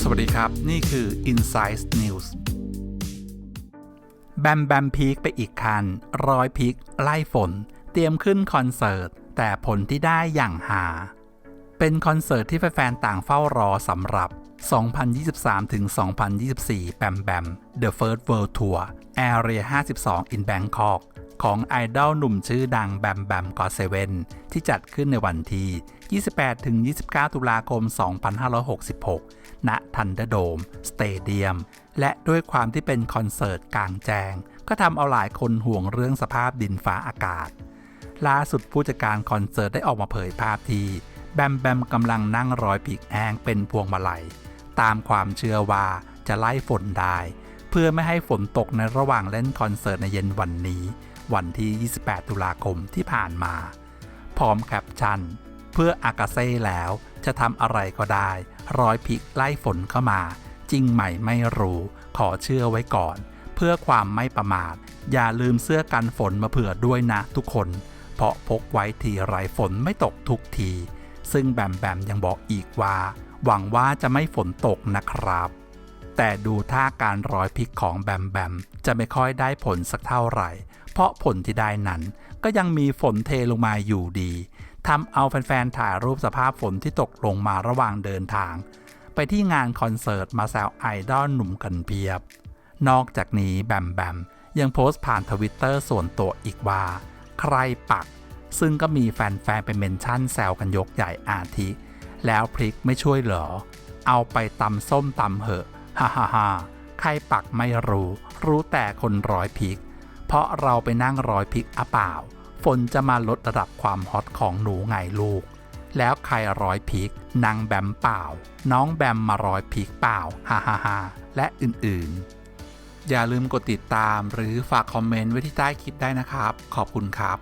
สวัสดีครับ นี่คือ Insight News แบมแบมพีคไปอีกคัน ร้อยพีคไล่ฝน เตรียมขึ้นคอนเสิร์ต แต่ผลที่ได้อย่างหา เป็นคอนเสิร์ตที่แฟนๆต่างเฝ้ารอสำหรับ 2023-2024 แบมแบม The First World Tour Area 52 in Bangkok ของไอดอลหนุ่มชื่อดังแบมแบมกอเซเว่นที่จัดขึ้นในวันที่ 28-29 ตุลาคม 2566 ณ ทันเดอร์โดม สเตเดียม และด้วยความที่เป็นคอนเสิร์ตกลางแจ้ง ก็ทำเอาหลายคนห่วงเรื่องสภาพดินฟ้าอากาศ ล่าสุดผู้จัดการคอนเสิร์ตได้ออกมาเผยภาพที่แบมแบมกำลังนั่งรอยปีกแห้งเป็นพวงมาลัย ตามความเชื่อว่าจะไล่ฝนได้ เพื่อไม่ให้ฝนตกในระหว่างเล่นคอนเสิร์ตในเย็นวันนี้ วันที่ 28 ตุลาคมที่ผ่านมา พร้อมแคปชั่น เพื่ออากาเซ่แล้วจะทำอะไรก็ได้ ร้อยพิกไล่ฝนเข้ามา จริงไหมไม่รู้ ขอเชื่อไว้ก่อน เพื่อความไม่ประมาท อย่าลืมเสื้อกันฝนมาเผื่อด้วยนะทุกคน เพราะพกไว้ทีไรฝนไม่ตกทุกที ซึ่งแบมแบมยังบอกอีกว่า หวังว่าจะไม่ฝนตกนะครับ แต่ดูท่าการร้อยพริกของแบมแบมจะไม่ค่อยได้ผลสักเท่าไหร่ เพราะผลที่ได้นั้น ก็ยังมีฝนเทลงมาอยู่ดีทำเอาแฟนๆถ่ายรูปสภาพฝนที่ตกลงมาระหว่างเดินทาง ไปที่งานคอนเสิร์ตมาแซวไอดอลหนุ่มกันเพียบ นอกจากนี้แบมแบมยังโพสต์ผ่านทวิตเตอร์ส่วนตัวอีกว่า ใครปัก ซึ่งก็มีแฟนๆไปเมนชั่นแซวกันยกใหญ่อาทิ แล้วพริกไม่ช่วยเหรอ เอาไปตำส้มตำเหอะ ฮ่าฮ่าฮ่าใครปักไม่รู้ รู้แต่คนร้อยพริก เพราะเราไปนั่งร้อยพริกอะเปล่า ฝนจะมาลดระดับความฮอตของหนูไงลูก แล้วใครร้อยพริกนางแบมเปล่า น้องแบมมาร้อยพริกเปล่าฮ่าฮ่าฮ่าและอื่นๆ อย่าลืมกดติดตามหรือฝากคอมเมนต์ไว้ที่ใต้คลิปได้นะครับ ขอบคุณครับ